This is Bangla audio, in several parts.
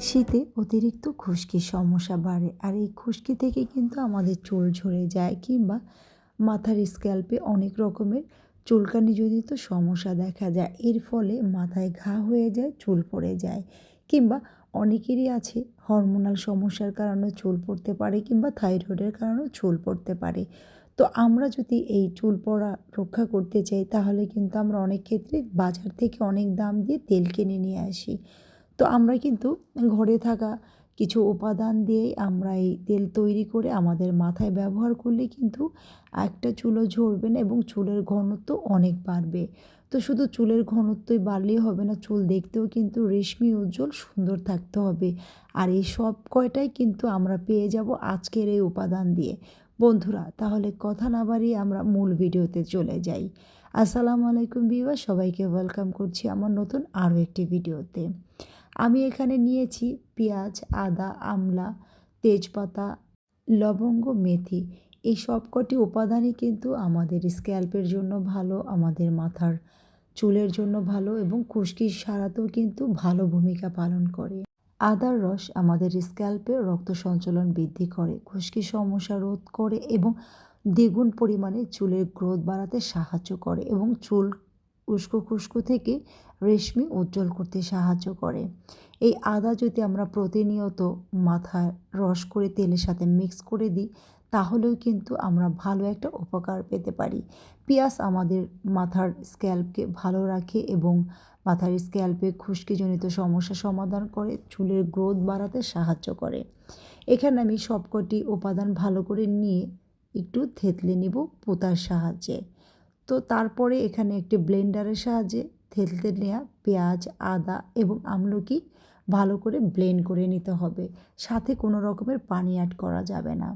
শীতে অতিরিক্ত খুশকির সমস্যা বাড়ে। আর এই খুশকি থেকে কিন্তু আমাদের চুল ঝরে যায় কিংবা মাথার স্ক্যাল্পে অনেক রকমের চুলকানি চুলকানিজনিত সমস্যা দেখা যায়। এর ফলে মাথায় ঘা হয়ে যায়, চুল পড়ে যায় কিংবা অনেকেরই আছে হরমোনাল সমস্যার কারণে চুল পড়তে পারে কিংবা থাইরয়েডের কারণেও চুল পড়তে পারে। তো আমরা যদি এই চুল পড়া রক্ষা করতে চাই, তাহলে কিন্তু আমরা অনেক ক্ষেত্রে বাজার থেকে অনেক দাম দিয়ে তেল কিনে নিয়ে আসি। তো আমরা কিন্তু ঘরে থাকা কিছু উপাদান দিয়েই আমরা এই তেল তৈরি করে আমাদের মাথায় ব্যবহার করলে কিন্তু একটা চুলও ঝরবে না এবং চুলের ঘনত্ব অনেক বাড়বে। তো শুধু চুলের ঘনত্বই বাড়লেই হবে না, চুল দেখতেও কিন্তু রেশমি, উজ্জ্বল, সুন্দর থাকতে হবে। আর এই সব কয়টাই কিন্তু আমরা পেয়ে যাব আজকের এই উপাদান দিয়ে। বন্ধুরা, তাহলে কথা না বাড়িয়ে আমরা মূল ভিডিওতে চলে যাই। আসসালামু আলাইকুম বিবা সবাইকে ওয়েলকাম করছি আমার নতুন আরও একটি ভিডিওতে। আমি এখানে নিয়েছি পেঁয়াজ, আদা, আমলা, তেজপাতা, লবঙ্গ, মেথি। এই সবকটি উপাদানই কিন্তু আমাদের স্ক্যাল্পের জন্য ভালো, আমাদের মাথার চুলের জন্য ভালো এবং খুশকি সারাতেও কিন্তু ভালো ভূমিকা পালন করে। আদার রস আমাদের স্ক্যাল্পে রক্ত সঞ্চালন বৃদ্ধি করে খুশকি সমস্যা রোধ করে এবং দ্বিগুণ পরিমাণে চুলের গ্রোথ বাড়াতে সাহায্য করে এবং চুল উস্কো খুস্কো থেকে রেশমি উজ্জ্বল করতে সাহায্য করে। এই আদা যদি আমরা প্রতিনিয়ত মাথায় রস করে তেলের সাথে মিক্স করে দিই, তাহলেও কিন্তু আমরা ভালো একটা উপকার পেতে পারি। পেঁয়াজ আমাদের মাথার স্ক্যাল্পকে ভালো রাখে এবং মাথার স্ক্যাল্পে খুশকিজনিত সমস্যা সমাধান করে, চুলের গ্রোথ বাড়াতে সাহায্য করে। এখানে আমি সবকটি উপাদান ভালো করে নিয়ে একটু থেতলে নিব পোতার সাহায্যে। তো তারপরে এখানে একটি ব্লেন্ডারের সাহায্যে থেতলে নেওয়া পেঁয়াজ, আদা এবং আমলকি ভালো করে ব্লেন্ড করে নিতে হবে। সাথে কোনো রকমের পানি অ্যাড করা যাবে না।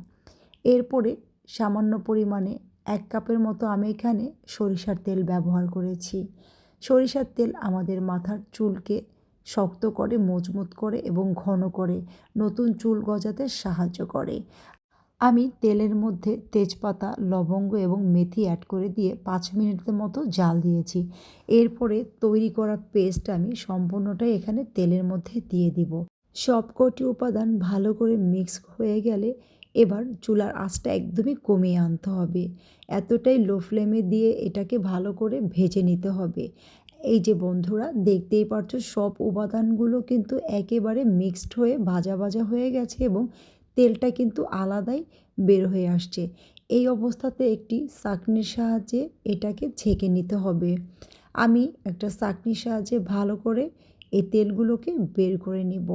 এরপরে সামান্য পরিমাণে এক কাপের মতো আমি এখানে সরিষার তেল ব্যবহার করেছি। সরিষার তেল আমাদের মাথার চুলকে শক্ত করে, মজবুত করে এবং ঘন করে নতুন চুল গজাতে সাহায্য করে। আমি তেলের মধ্যে তেজপাতা, লবঙ্গ এবং মেথি অ্যাড করে দিয়ে পাঁচ মিনিটের মতো জাল দিয়েছি। এরপরে তৈরি করা পেস্ট আমি সম্পূর্ণটাই এখানে তেলের মধ্যে দিয়ে দিব। সবকটি উপাদান ভালো করে মিক্স হয়ে গেলে এবার চুলার আঁচটা একদমই কমিয়ে আনতে হবে। এতটাই লো ফ্লেমে দিয়ে এটাকে ভালো করে ভেজে নিতে হবে। এই যে বন্ধুরা, দেখতেই পারছ সব উপাদানগুলো কিন্তু একেবারে মিক্সড হয়ে ভাজা ভাজা হয়ে গেছে এবং তেলটা কিন্তু আলাদাই বের হয়ে আসছে। এই অবস্থাতে একটি চাকনির সাহায্যে এটাকে ছেঁকে নিতে হবে। আমি একটা চাকনির সাহায্যে ভালো করে এই তেলগুলোকে বের করে নিব।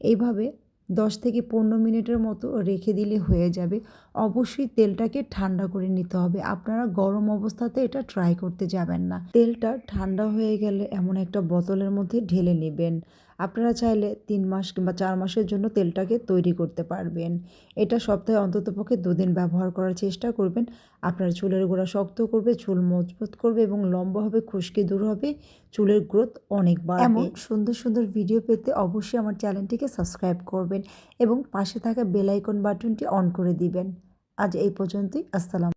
এইভাবে দশ থেকে পনেরো মিনিটের মতো রেখে দিলে হয়ে যাবে। অবশ্যই তেলটাকে ঠান্ডা করে নিতে হবে। আপনারা গরম অবস্থাতে এটা ট্রাই করতে যাবেন না। তেলটা ঠান্ডা হয়ে গেলে এমন একটা বোতলের মধ্যে ঢেলে নেবেন। আপনারা চাইলে তিন মাস কিংবা চার মাসের জন্য তেলটাকে তৈরি করতে পারবেন। এটা সপ্তাহে অন্ততপক্ষে দুদিন ব্যবহার করার চেষ্টা করবেন। আপনার চুলের গোড়া শক্ত করবে, চুল মজবুত করবে এবং লম্বা হবে, খুশকি দূর হবে, চুলের গ্রোথ অনেক বাড়বে। এমন সুন্দর সুন্দর ভিডিও পেতে অবশ্যই আমার চ্যানেলটিকে সাবস্ক্রাইব করবেন এবং পাশে থাকা বেল আইকন বাটনটি অন করে দিবেন। আজ এই পর্যন্তই, আসসালাম